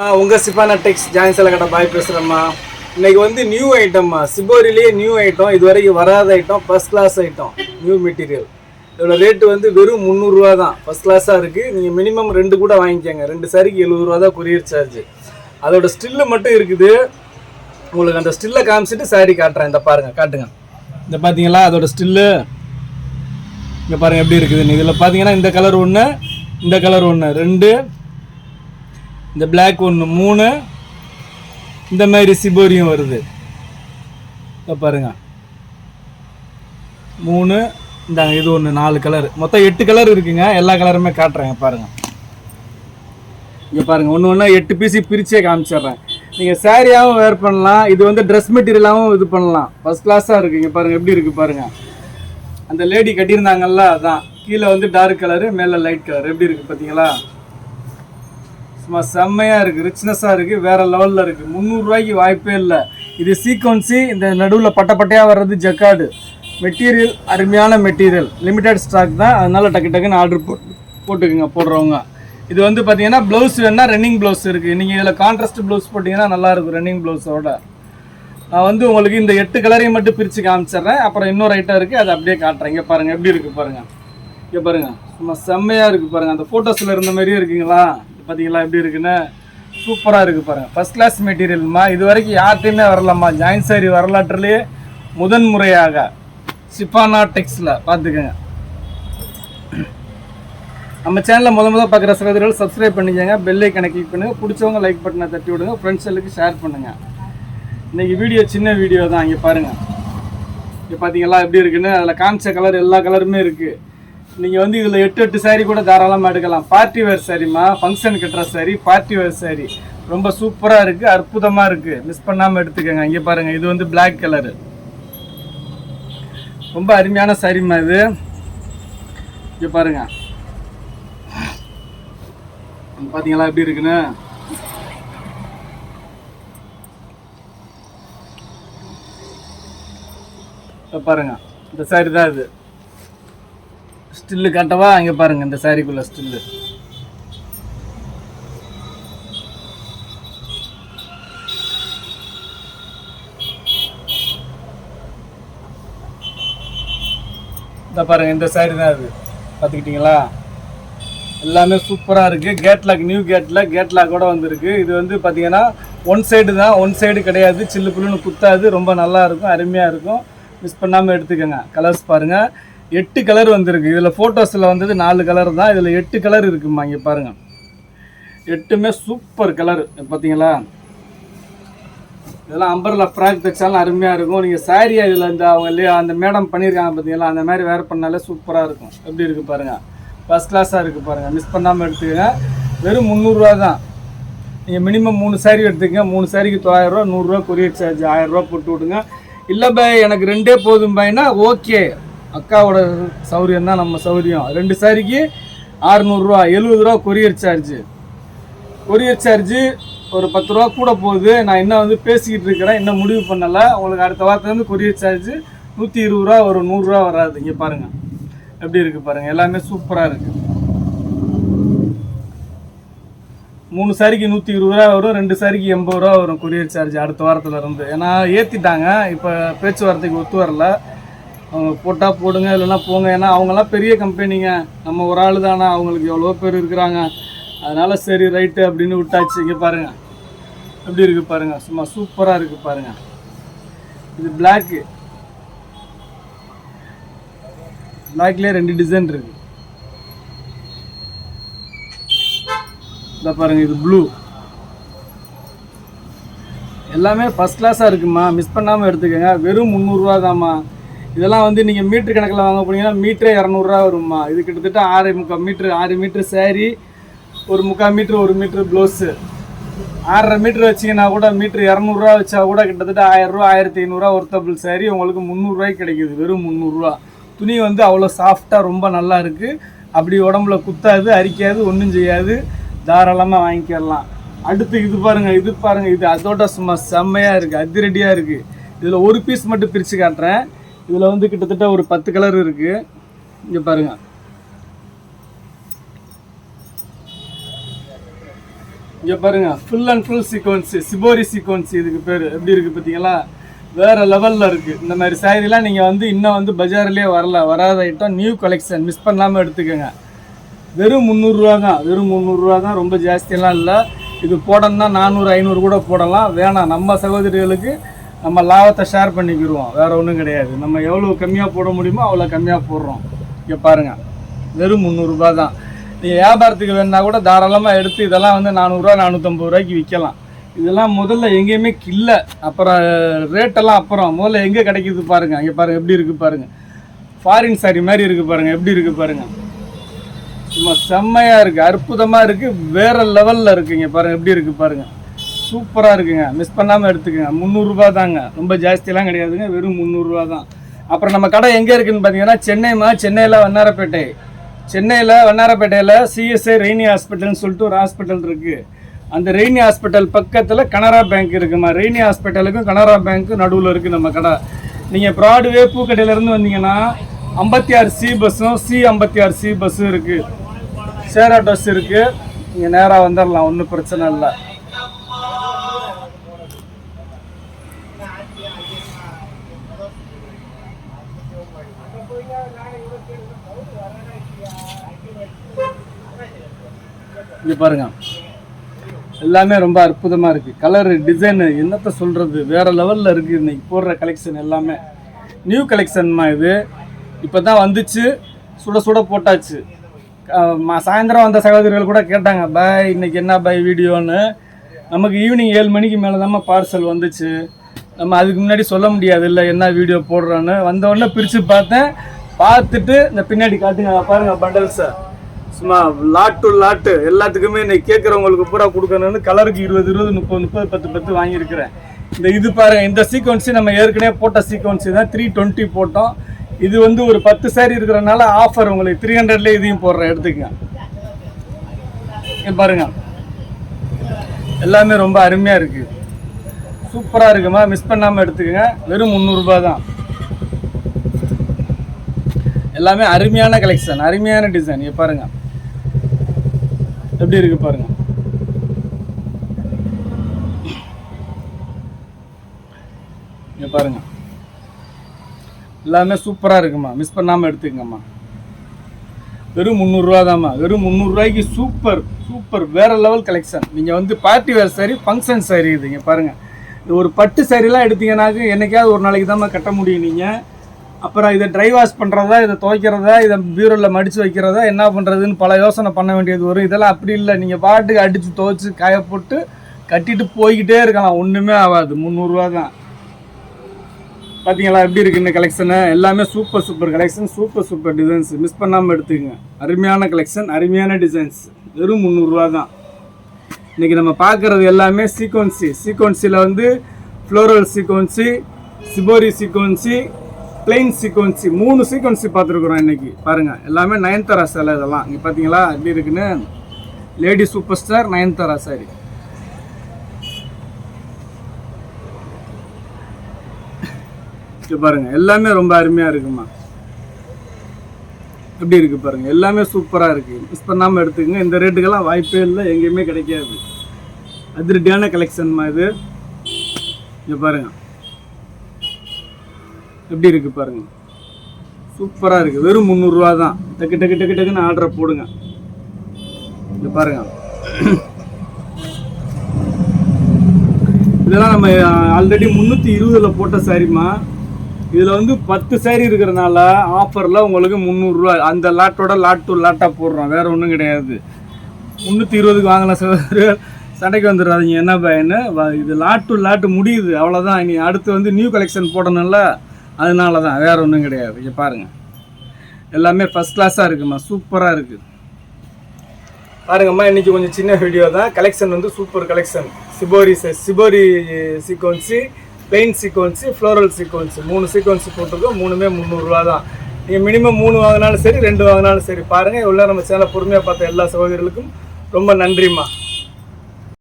உங்கள் சிபானா டெக்ஸ் ஜாயின் கடை பாய் பேசுகிறேம்மா இன்னைக்கு வந்து நியூ ஐட்டம்மா சிபோரிலேயே நியூ ஐட்டம் இது வரைக்கும் வராத item first class item new material இதோட ரேட்டு வந்து வெறும் முந்நூறுரூவா தான். ஃபர்ஸ்ட் கிளாஸாக இருக்குது நீங்கள் மினிமம் ரெண்டு கூட வாங்கிக்கோங்க. ரெண்டு சாரிக்கு எழுபது ரூபா தான் கொரியர் சார்ஜ் அதோட ஸ்டில்லு மட்டும் இருக்குது. உங்களுக்கு அந்த ஸ்டில்லை காமிச்சிட்டு சாரி காட்டுறேன். இந்த பாருங்கள் காட்டுங்க. இந்த பார்த்தீங்களா அதோட ஸ்டில்லு இங்கே பாருங்கள் எப்படி இருக்குதுன்னு இதில் பார்த்தீங்கன்னா இந்த கலர் ஒன்று இந்த கலர் ஒன்று ரெண்டு இந்த பிளாக் ஒன்று மூணு. இந்த மாதிரி சிபோரியும் வருது. இப்போ பாருங்க. மூணு இந்தாங்க இது ஒன்று நாலு கலர் மொத்தம் எட்டு கலர் இருக்குங்க. எல்லா கலருமே காட்டுறேங்க பாருங்கள் இங்கே பாருங்க ஒன்று ஒன்றா எட்டு பீஸு பிரிச்சே காமிச்சிடுறேன். நீங்கள் சேரீயாகவும் வேர் பண்ணலாம். இது வந்து ட்ரெஸ் மெட்டீரியலாகவும் இது பண்ணலாம். ஃபஸ்ட் கிளாஸாக இருக்குது இங்கே எப்படி இருக்குது பாருங்கள் அந்த லேடி கட்டியிருந்தாங்கல்ல அதான். கீழே வந்து டார்க் கலரு மேலே லைட் கலர் எப்படி இருக்குது பார்த்தீங்களா சும்மா செம்மையாக இருக்குது ரிச்னஸாக இருக்குது வேறு லெவலில் இருக்குது முந்நூறுரூவாய்க்கு வாய்ப்பே இல்லை. இது சீக்வன்சி இந்த நடுவில் பட்ட பட்டையாக வர்றது ஜக்காடு மெட்டீரியல் அருமையான மெட்டீரியல் லிமிடெட் ஸ்டாக் தான். அதனால் டக்கு டக்குன்னு ஆர்டர் போட்டு போட்டுக்குங்க போடுறவங்க. இது வந்து பார்த்தீங்கன்னா ப்ளவுஸ் வேணால் ரன்னிங் ப்ளவுஸ் இருக்குது நீங்கள் இதில் கான்ட்ராஸ்ட் ப்ளவுஸ் போட்டிங்கன்னா நல்லாயிருக்கும் ரன்னிங் ப்ளவுஸோட நான் வந்து உங்களுக்கு இந்த எட்டு கலரையும் மட்டும் பிரித்து காமிச்சிடுறேன். அப்புறம் இன்னொரு ஐட்டம் இருக்குது அதை அப்படியே காட்டுறேன். இங்கே பாருங்கள் எப்படி இருக்குது பாருங்கள் இங்கே பாருங்கள் சும்மா செம்மையாக இருக்குது பாருங்கள் அந்த ஃபோட்டோஸில் இருந்த மாதிரியே இருக்குங்களா? பார்த்தீங்களா எப்படி இருக்குன்னு சூப்பராக இருக்குது பாருங்கள் ஃபஸ்ட் கிளாஸ் மெட்டீரியல்மா இது வரைக்கும் யார்ட்டையுமே வரலாமா ஜாயின் சாரி வரலாற்றுலேயே முதன் முறையாக சிப்பானா டெக்ஸில் பார்த்துக்கோங்க. நம்ம சேனலில் முத முதல் பார்க்குற சகோதரர்கள் சப்ஸ்கிரைப் பண்ணிக்கோங்க. பெல்லை கணக்கு கிளிக் பண்ணுங்கள் பிடிச்சவங்க லைக் பட்டனை தட்டி விடுங்க. ஃப்ரெண்ட்ஸ் ஷேர் பண்ணுங்கள் இன்றைக்கி வீடியோ சின்ன வீடியோ தான். இங்கே பாருங்கள் இங்கே பார்த்தீங்களா எப்படி இருக்குன்னு? அதில் காமிச்ச கலர் எல்லா கலருமே இருக்குது நீங்கள் வந்து இதில் எட்டு எட்டு saree கூட தாராளமாக எடுக்கலாம். பார்ட்டி வேர் சாரிம்மா ஃபங்க்ஷன் கட்டுற சாரீ பார்ட்டி வேர் saree. ரொம்ப சூப்பராக இருக்குது அற்புதமாக இருக்குது மிஸ் பண்ணாமல் எடுத்துக்கோங்க. இங்கே பாருங்கள் இது வந்து பிளாக் கலரு ரொம்ப அருமையான சாரிம்மா இது. இங்கே பாருங்க. பார்த்தீங்களா எப்படி இருக்குன்னு? இப்ப பாருங்க. இந்த சாரி தான் இது. ஸ்டில்லு காட்டவா? அங்கே பாருங்க இந்த சாரிக்குள்ள ஸ்டில்லு. இந்த பாருங்க இந்த சாரி தான் இது பார்த்துக்கிட்டிங்களா எல்லாமே சூப்பராக இருக்குது கேட்லாக் நியூ கேட்டில் கேட்லாக் கூட வந்திருக்கு. இது வந்து பார்த்தீங்கன்னா ஒன் சைடு தான். ஒன் சைடு கிடையாது. சில்லு புல்லுன்னு குத்தாது. ரொம்ப நல்லா இருக்கும். அருமையாக இருக்கும். மிஸ் பண்ணாமல் எடுத்துக்கோங்க. கலர்ஸ் பாருங்கள் எட்டு கலர் வந்திருக்கு. இதில் ஃபோட்டோஸில் வந்தது நாலு கலர் தான். இதில் எட்டு கலர் இருக்குமா இங்கே பாருங்கள் எட்டுமே சூப்பர் கலர் பார்த்தீங்களா இதெல்லாம் அம்பரில் ஃப்ராக் தைச்சாலும் அருமையாக இருக்கும். நீங்கள் சாரியாக இதில் இந்த அவங்க இல்லையா அந்த மேடம் பண்ணியிருக்காங்க பார்த்தீங்களா அந்த மாதிரி வேர் பண்ணாலே சூப்பராக இருக்கும். எப்படி இருக்குது பாருங்கள் ஃபஸ்ட் கிளாஸாக இருக்குது பாருங்கள் மிஸ் பண்ணாமல் எடுத்துக்கங்க. வெறும் முந்நூறுரூவா தான். நீங்கள் மினிமம் மூணு சாரி எடுத்துக்கங்க. மூணு சாரிக்கு தொள்ளாயிரரூவா நூறுரூவா கொரியர் சார்ஜ் ஆயிரரூவா போட்டு விடுங்க. இல்லை பை எனக்கு ரெண்டே போதும் பாய்னா ஓகே அக்காவோட சௌரியம் தான் நம்ம சௌரியம். ரெண்டு சாரிக்கு அறுநூறுவா எழுபது ரூபா கொரியர் சார்ஜ் கொரியர் சார்ஜு ஒரு பத்து ரூபா கூட போகுது. நான் இன்னும் வந்து பேசிக்கிட்டு இருக்கிறேன். இன்னும் முடிவு பண்ணலை. உங்களுக்கு அடுத்த வாரத்துலேருந்து கொரியர் சார்ஜ் நூற்றி இருபது ரூபா ஒரு நூறுரூவா வராது. இங்கே பாருங்கள் எப்படி இருக்குது பாருங்கள் எல்லாமே சூப்பராக இருக்குது மூணு சாரிக்கு நூற்றி இருபது ரூபா வரும். ரெண்டு சாரிக்கு எண்பது ரூபா வரும் கொரியர் சார்ஜ் அடுத்த வாரத்தில் இருந்து. ஏன்னா ஏற்றிட்டாங்க இப்போ பேச்சுவார்த்தைக்கு ஒத்து வரல. அவங்க போட்டால் போடுங்க இல்லைன்னா போங்க. ஏன்னா அவங்கெல்லாம் பெரிய கம்பெனிங்க நம்ம ஒரு ஆள் தானே அவங்களுக்கு எவ்வளோ பேர் இருக்கிறாங்க. அதனால் சரி ரைட்டு அப்படின்னு விட்டாச்சு. இங்கே பாருங்கள் எப்படி இருக்குது பாருங்கள் சும்மா சூப்பராக இருக்குது பாருங்கள் இது பிளாக்கு பிளாக்லேயே ரெண்டு டிசைன் இருக்குது இந்த பாருங்கள் இது ப்ளூ எல்லாமே ஃபஸ்ட் கிளாஸாக இருக்குமா? மிஸ் பண்ணாமல் எடுத்துக்கோங்க. வெறும் முந்நூறுரூவா தாம்மா இதெல்லாம் வந்து நீங்கள் மீட்ரு கணக்கில் வாங்க போனீங்கன்னா மீட்டரே இரநூறுவா வரும்மா. இது கிட்டத்தட்ட ஆறு முக்கால் மீட்ரு ஆறு மீட்ரு saree ஒரு முக்கால் மீட்ரு ஒரு மீட்ரு ப்ளவுஸு ஆறரை மீட்ரு வச்சிங்கன்னா கூட மீட்ரு இரநூறுவா வச்சா கூட கிட்டத்தட்ட ஆயிரரூவா ஆயிரத்தி ஐநூறுரூவா ஒருத்தபிள் saree உங்களுக்கு முந்நூறுரூவாய்க்கு கிடைக்குது. வெறும் முந்நூறுரூவா துணி வந்து அவ்வளோ சாஃப்டாக ரொம்ப நல்லா இருக்குது அப்படி உடம்புல குத்தாது அரிக்காது ஒன்றும் செய்யாது. தாராளமாக வாங்கிக்கிறலாம் அடுத்து இது பாருங்கள் இது பாருங்கள் இது அதோட சும்மா செம்மையாக இருக்குது அதிரடியாக இருக்குது இதில் ஒரு பீஸ் மட்டும் பிரித்து காட்டுறேன். இதில் வந்து கிட்டத்தட்ட ஒரு பத்து கலர் இருக்குது இங்கே பாருங்கள் இங்கே பாருங்க. Full and full sequence shibori sequence இதுக்கு பேர். எப்படி இருக்குது பார்த்தீங்களா வேறு லெவலில் இருக்குது இந்த மாதிரி சாரீலாம் நீங்கள் வந்து இன்னும் வந்து பஜார்லேயே வரல. வராத ஐட்டம் நியூ கலெக்ஷன் மிஸ் பண்ணாமல் எடுத்துக்கோங்க. வெறும் முந்நூறுரூவா தான் வெறும் முந்நூறுரூவா தான் ரொம்ப ஜாஸ்தியெல்லாம் இல்லை. இது போடணும்னா நானூறு ஐநூறு கூட போடலாம். வேணாம். நம்ம சகோதரிகளுக்கு நம்ம லாபத்தை ஷேர் பண்ணிக்கிடுவோம் வேற ஒன்றும் கிடையாது. நம்ம எவ்வளோ கம்மியாக போட முடியுமோ அவ்வளோ கம்மியாக போடுறோம். இங்கே பாருங்கள் வெறும் முந்நூறுரூபா தான். நீங்கள் வியாபாரத்துக்கு வேணா கூட தாராளமாக எடுத்து இதெல்லாம் வந்து நானூறுரூவா நானூற்றம்பது ரூபாய்க்கு விற்கலாம் இதெல்லாம் முதல்ல எங்கேயுமே இல்லை அப்புறம் ரேட்டெல்லாம் அப்புறம். முதல்ல எங்கே கிடைக்கிது பாருங்கள் இங்கே பாருங்கள் எப்படி இருக்குது பாருங்கள் ஃபாரின் சாரி மாதிரி இருக்குது பாருங்கள் எப்படி இருக்குது பாருங்கள் சும்மா செம்மையாக இருக்குது அற்புதமாக இருக்குது வேறு லெவலில் இருக்குங்க பாருங்கள் எப்படி இருக்குது பாருங்கள் சூப்பராக இருக்குங்க. மிஸ் பண்ணாமல் எடுத்துக்கங்க. முந்நூறுரூபா தாங்க. ரொம்ப ஜாஸ்தியெல்லாம் கிடையாதுங்க. வெறும் முந்நூறுரூவா தான். அப்புறம் நம்ம கடை எங்கே இருக்குன்னு பார்த்தீங்கன்னா சென்னைமா சென்னையில் வண்ணாரப்பேட்டை. சென்னையில் வண்ணாரப்பேட்டையில் சிஎஸ்ஐ ரெய்னி ஹாஸ்பிட்டல்னு சொல்லிட்டு ஒரு ஹாஸ்பிட்டல் இருக்குது அந்த ரெய்னி ஹாஸ்பிட்டல் பக்கத்தில் கனரா பேங்க் இருக்குமா ரெய்னி ஹாஸ்பிட்டலுக்கும் கனரா பேங்க்கும் நடுவில் இருக்குது நம்ம கடை. நீங்கள் ப்ராட்வே பூக்கடையிலேருந்து வந்தீங்கன்னா ஐம்பத்தி ஆறு சி பஸ்ஸும் சி ஐம்பத்தி ஆறு சி பஸ்ஸும் இருக்குது சேரா ஆட்டோஸ் இருக்குது நீங்கள் நேராக வந்துடலாம் ஒன்றும் பிரச்சனை இல்லை. இது பாருங்க. எல்லாமே ரொம்ப அற்புதமாக இருக்குது கலரு டிசைனு என்னத்த சொல்கிறது வேறு லெவலில் இருக்குது இன்றைக்கி போடுற கலெக்ஷன் எல்லாமே. நியூ கலெக்ஷன்மா இது. இப்போ தான் வந்துச்சு. சுட சுட போட்டாச்சு. சாயந்தரம் வந்த சகோதரிகள் கூட கேட்டாங்க பாய் இன்னைக்கு என்ன பாய் வீடியோன்னு? நமக்கு ஈவினிங் ஏழு மணிக்கு மேலே தான் பார்சல் வந்துச்சு. நம்ம அதுக்கு முன்னாடி சொல்ல முடியாது இல்லை என்ன வீடியோ போடுறோன்னு. வந்த உடனே பிரித்து பார்த்தேன். பார்த்துட்டு இந்த பின்னாடி காட்டுங்க. பாருங்கள் பண்டல்ஸை சும்மா லாட் டு லாட்டு எல்லாத்துக்குமே இன்னைக்கு கேட்குறவங்களுக்கு பூரா கொடுக்கணும்னு கலருக்கு இருபது இருபது முப்பது முப்பது பத்து பத்து வாங்கியிருக்கிறேன். இந்த இது பாருங்க இந்த சீக்வன்ஸு நம்ம ஏற்கனவே போட்ட சீக்வன்ஸு தான் த்ரீ டுவெண்ட்டி போட்டோம். இது வந்து ஒரு பத்து சாரி இருக்கிறனால ஆஃபர் உங்களுக்கு த்ரீ ஹண்ட்ரட்லேயே இதையும் போடுறேன் எடுத்துக்கங்க. பாருங்க. எல்லாமே ரொம்ப அருமையாக இருக்குது சூப்பராக இருக்குமா? மிஸ் பண்ணாமல் எடுத்துக்கங்க. வெறும் முந்நூறுரூபா தான். எல்லாமே அருமையான கலெக்ஷன் அருமையான டிசைன் இங்க பாருங்கள் எப்படி இருக்கு பாருங்க. இங்க பாருங்க. எல்லாமே சூப்பராக இருக்குமா மிஸ் பண்ணாமல் எடுத்துக்கங்கம்மா. வெறும் முந்நூறுரூவா தாம்மா வெறும் முந்நூறுரூவாய்க்கு சூப்பர் சூப்பர் வேற லெவல் கலெக்ஷன் நீங்கள் வந்து party wear sari function sari இது பாருங்கள் ஒரு பட்டு சாரிலாம் எடுத்தீங்கன்னாக்க என்னைக்காவது ஒரு நாளைக்கு தாம்மா கட்ட முடியும் நீங்கள் அப்புறம் இதை ட்ரை வாஷ் பண்ணுறதா இதை துவைக்கிறதா இதை பீரோவில் மடித்து வைக்கிறதா என்ன பண்ணுறதுன்னு பல யோசனை பண்ண வேண்டியது வரும். இதெல்லாம் அப்படி இல்லை. நீங்கள் பாட்டுக்கு அடித்து துவைச்சி காய போட்டு கட்டிட்டு போய்கிட்டே இருக்கலாம். ஒன்றுமே ஆகாது. முந்நூறுரூவா தான். பார்த்தீங்களா எப்படி இருக்கு இந்த கலெக்ஷனு எல்லாமே super super collection super super designs miss பண்ணாமல் எடுத்துக்கங்க. அருமையான கலெக்ஷன் அருமையான டிசைன்ஸ் வெறும் முந்நூறுரூவா தான். இன்றைக்கி நம்ம பார்க்குறது எல்லாமே சீக்வன்சி சீக்வன்சியில் வந்து floral sequence shibori sequence plain sequence மூணு சீக்வன்சி பார்த்துருக்குறோம் இன்னைக்கு. பாருங்கள் எல்லாமே நயன்தாரா சேலை இதெல்லாம். இங்கே பார்த்தீங்களா எப்படி இருக்குன்னு? Lady super star Nayanthara sari இங்க பாருங்க எல்லாமே ரொம்ப அருமையாக இருக்குமா? எப்படி இருக்கு பாருங்க எல்லாமே சூப்பராக இருக்குது மிஸ் பண்ணாமல் எடுத்துக்கங்க இந்த ரேட்டுக்கெல்லாம் வாய்ப்பே இல்லை எங்கேயுமே கிடைக்காது. அதிரடியான கலெக்ஷன்மா இது. இங்கே பாருங்க. எப்படி இருக்குது பாருங்க. சூப்பராக இருக்குது வெறும் முந்நூறுரூவா தான். டக்கு டக்கு டக்கு டக்குன்னு ஆர்டரை போடுங்க. இது பாருங்க. இதெல்லாம் நம்ம ஆல்ரெடி முந்நூற்றி இருபதில் போட்ட சாரிம்மா. இதில் வந்து பத்து சாரி இருக்கிறனால ஆஃபரில் உங்களுக்கு முந்நூறுரூவா அந்த லாட்டோட லாட் டு லாட்டாக போடுறோம். வேறு ஒன்றும் கிடையாது. முந்நூற்றி இருபதுக்கு வாங்கின சார் சண்டைக்கு வந்துடுறாதீங்க என்ன பயன்னு? இது லாட் டு லாட்டு முடியுது. அவ்வளோதான் இனி அடுத்து வந்து நியூ கலெக்ஷன் போடணும்ல. அதனால தான் வேறு ஒன்றும் கிடையாது. இங்கே பாருங்கள் எல்லாமே ஃபஸ்ட் கிளாஸாக இருக்குமா? சூப்பராக இருக்குது பாருங்கம்மா இன்றைக்கி கொஞ்சம் சின்ன வீடியோ தான். கலெக்ஷன் வந்து super collection shibori shibori sequence plain sequence floral sequence மூணு சீக்வன்ஸு போட்டிருக்கோம். மூணுமே முந்நூறுரூவா தான். நீங்கள் மினிமம் மூணு வாங்கினாலும் சரி ரெண்டு வாங்கினாலும் சரி பாருங்கள் எவ்வளோ நம்ம சேனல் பொறுமையாக பார்த்த எல்லா சகோதரிகளுக்கும் ரொம்ப நன்றிம்மா.